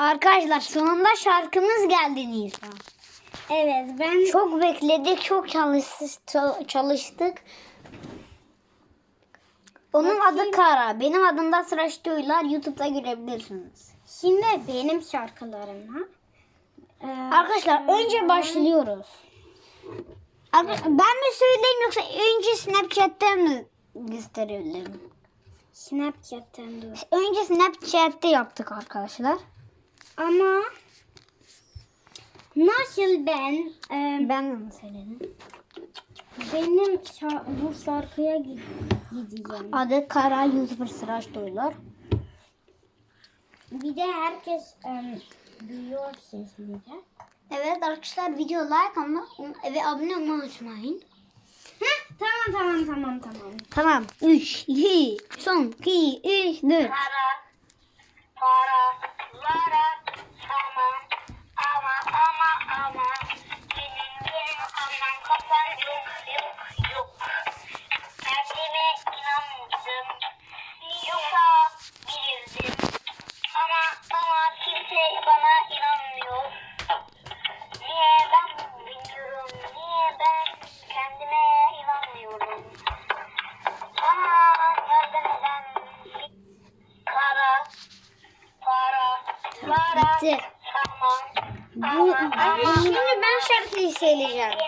Arkadaşlar sonunda şarkımız geldi Nisa. Evet ben Çok bekledik, çok çalıştık. çalıştık. Onun adı Kara. Benim adım da Sıraç Duyular. YouTube'da görebilirsiniz. şimdi benim şarkılarıma. Ee, Arkadaşlar önce başlıyoruz. Arkadaşlar, ben mi söyleyeyim yoksa önce Snapchat'ten mi gösterebilirim? Snapchat'ten dur. Önce Snapchat'te yaptık arkadaşlar. Ama nasıl ben e, Ben söyledim? benim bu şarkıya gi- gideceğim. Adı Kara YouTuber Sıraç Duyular. Bir de herkes e, duyuyor sesleri. Evet arkadaşlar video like ama ve abone olmayı unutmayın. Heh, tamam tamam tamam tamam. Tamam. 3, 2, son 2, 3, 4. para, paralara tamam Bitti. Bu, şimdi ben şarkıyı söyleyeceğim.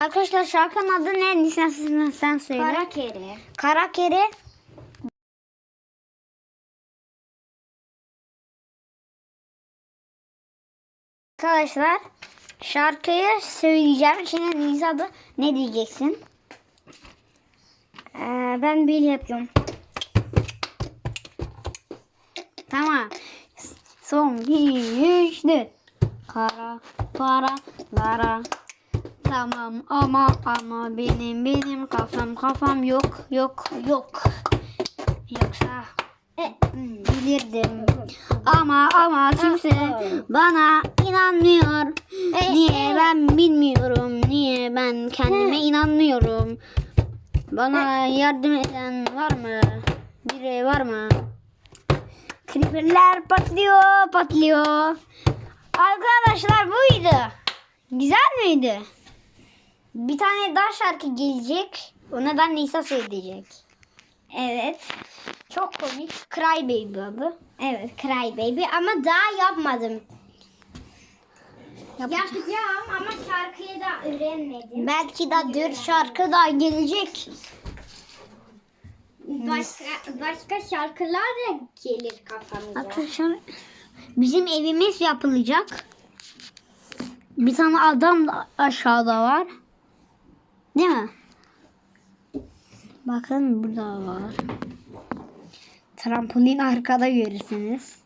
Arkadaşlar şarkının adı ne? Nisan sen, sen söyle. Kara kere. Kara kere. Arkadaşlar şarkıyı söyleyeceğim. Şimdi Nisa ne diyeceksin? Ee, ben bil yapıyorum. Tamam. Son bir, üç, dört. Kara, para, lara. Tamam ama ama benim benim kafam kafam yok yok yok. Yoksa e, bilirdim. Ama ama kimse bana inanmıyor. Niye ben bilmiyorum. Niye ben kendime inanmıyorum. Bana yardım eden var mı? Biri var mı? Creeper'ler patlıyor, patlıyor. Arkadaşlar buydu. Güzel miydi? Bir tane daha şarkı gelecek. Ona da Nisa söyleyecek. Evet. Çok komik. Cry Baby adı. Evet Cry Baby ama daha yapmadım. Yapacağım. Yapacağım ama şarkıyı da öğrenmedim. Belki de dört şarkı daha gelecek. Başka, başka şarkılar da gelir kafamıza. Arkadaşlar bizim evimiz yapılacak. Bir tane adam da aşağıda var. Değil mi? Bakın burada var. Trampolin arkada görürsünüz.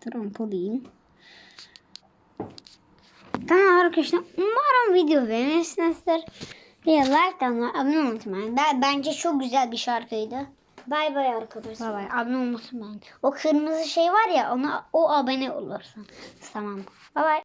Trampolin. Tamam arkadaşlar. Umarım video beğenmişsinizdir. Bir like kanalıma abone unutmayın. Ben- Bence çok güzel bir şarkıydı. Bay bay arkadaşlar. Bay bay. Abone ben. O kırmızı şey var ya ona o abone olursun. Tamam. Bay bay.